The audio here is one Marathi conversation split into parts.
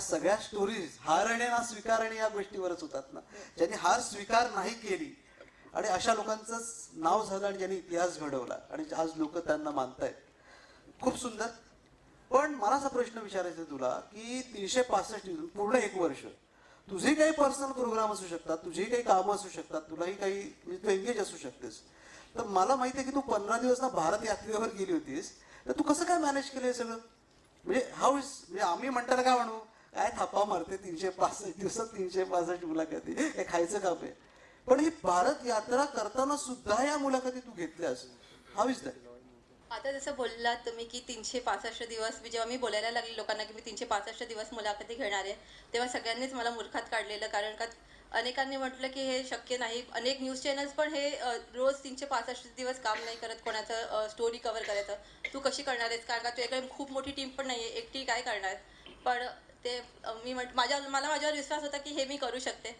सगळ्या स्टोरीज हारणे ना स्वीकारणे या गोष्टीवरच होतात ना. ज्यांनी हार स्वीकार नाही केली आणि अशा लोकांचंच नाव झालं आणि ज्यांनी इतिहास घडवला आणि आज लोक त्यांना मानतायत. खूप सुंदर. पण मला असा प्रश्न विचारायचा तुला की तीनशे पासष्ट दिवस पूर्ण एक वर्ष तुझे काही पर्सनल प्रोग्राम असू शकतात तुझी काही कामं असू शकतात तुलाही काही म्हणजे तू एंगेज असू शकतेस. तर मला माहिती आहे की तू पंधरा दिवस ना भारत यात्रेवर गेली होतीस. तर तू कसं काय मॅनेज केलं हे सगळं? म्हणजे हाऊ इज म्हणजे आम्ही म्हणताना काय म्हणू? काय थापा मारते तीनशे पासष्ट दिवसात तीनशे पासष्ट मुलाखती. हे खायचं काम आहे. पण ही भारत यात्रा करताना सुद्धा या मुलाखती तू घेतल्यास हा विचार आता जसं बोललात तुम्ही की तीनशे पासष्ट दिवस मी जेव्हा मी बोलायला लागले लोकांना की मी तीनशे पासष्ट दिवस मुलाखती घेणार आहे तेव्हा सगळ्यांनीच मला मूर्खात काढलेलं कारण का अनेकांनी म्हटलं की हे शक्य नाही. अनेक न्यूज चॅनल्स पण हे रोज तीनशे पासष्ट दिवस काम नाही करत कोणाचं स्टोरी कव्हर करायचं. तू कशी करणार आहेस? कारण का तुझ्याकडे खूप मोठी टीम पण नाही आहे एकटी काय करणार? पण ते मी म्हट माझ्या मला माझ्यावर विश्वास होता की हे मी करू शकते.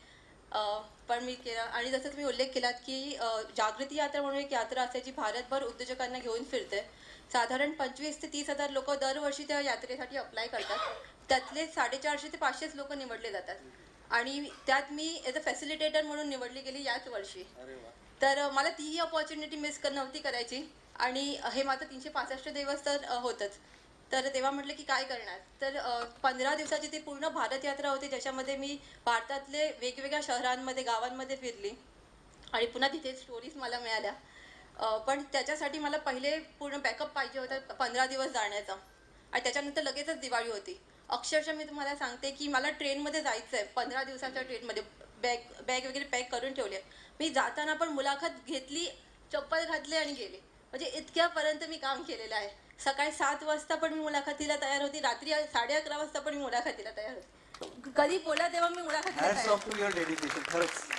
पण मी केलं आणि जसं तुम्ही उल्लेख केलात की जागृती यात्रा म्हणून एक यात्रा असते जी भारतभर उद्योजकांना घेऊन फिरते. साधारण पंचवीस ते तीस हजार लोक दरवर्षी त्या यात्रेसाठी अप्लाय करतात. त्यातले साडेचारशे ते पाचशेच लोक निवडले जातात. आणि त्यात मी एज अ फॅसिलिटेटर म्हणून निवडली गेली याच वर्षी. तर मला तीही अपॉर्च्युनिटी मिस नव्हती करायची. आणि हे माझं तीनशे पासष्ट दिवस तर होतंच. तर तेव्हा म्हटलं की काय करणार? तर पंधरा दिवसाची ती पूर्ण भारत यात्रा होती ज्याच्यामध्ये मी भारतातले वेगवेगळ्या शहरांमध्ये गावांमध्ये फिरली आणि पुन्हा तिथे स्टोरीज मला मिळाल्या. पण त्याच्यासाठी मला पहिले पूर्ण बॅकअप पाहिजे होता पंधरा दिवस जाण्याचा. आणि त्याच्यानंतर लगेचच दिवाळी होती. अक्षरशः मी तुम्हाला सांगते की मला ट्रेनमध्ये जायचं आहे पंधरा दिवसाच्या ट्रेनमध्ये. बॅग बॅग वगैरे पॅक करून ठेवली. आहे मी जाताना पण मुलाखत घेतली चप्पल घातली आणि गेले. म्हणजे इतक्यापर्यंत मी काम केलेलं आहे. सकाळी सात वाजता पण मी मुलाखतीला तयार होती. रात्री साडे अकरा वाजता पण मी मुलाखतीला तयार होती. कधी बोला तेव्हा मी मुलाखतीला तयार खरंच.